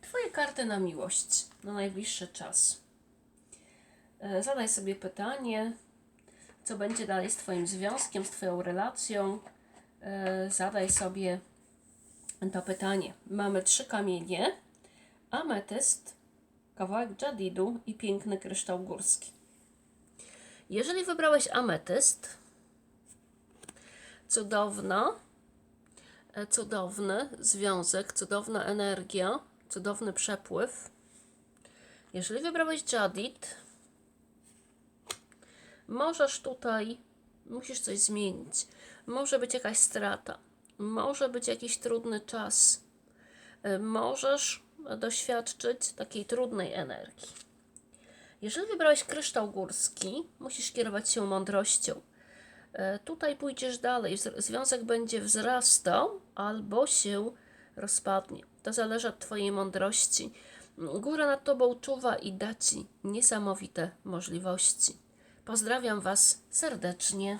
Twoje karty na miłość na najbliższy czas. E, Zadaj sobie pytanie, co będzie dalej z Twoim związkiem, z Twoją relacją. E, Zadaj sobie to pytanie. Mamy trzy kamienie: ametyst, kawałek jadidu i piękny kryształ górski. Jeżeli wybrałeś ametyst, cudowna, e, cudowny związek, cudowna energia, cudowny przepływ. Jeżeli wybrałeś jadid, możesz tutaj, musisz coś zmienić. Może być jakaś strata, może być jakiś trudny czas, E, możesz doświadczyć takiej trudnej energii. Jeżeli wybrałeś kryształ górski, musisz kierować się mądrością. E, Tutaj pójdziesz dalej, związek będzie wzrastał albo się rozpadnie. To zależy od Twojej mądrości. Góra nad Tobą czuwa i da Ci niesamowite możliwości. Pozdrawiam Was serdecznie.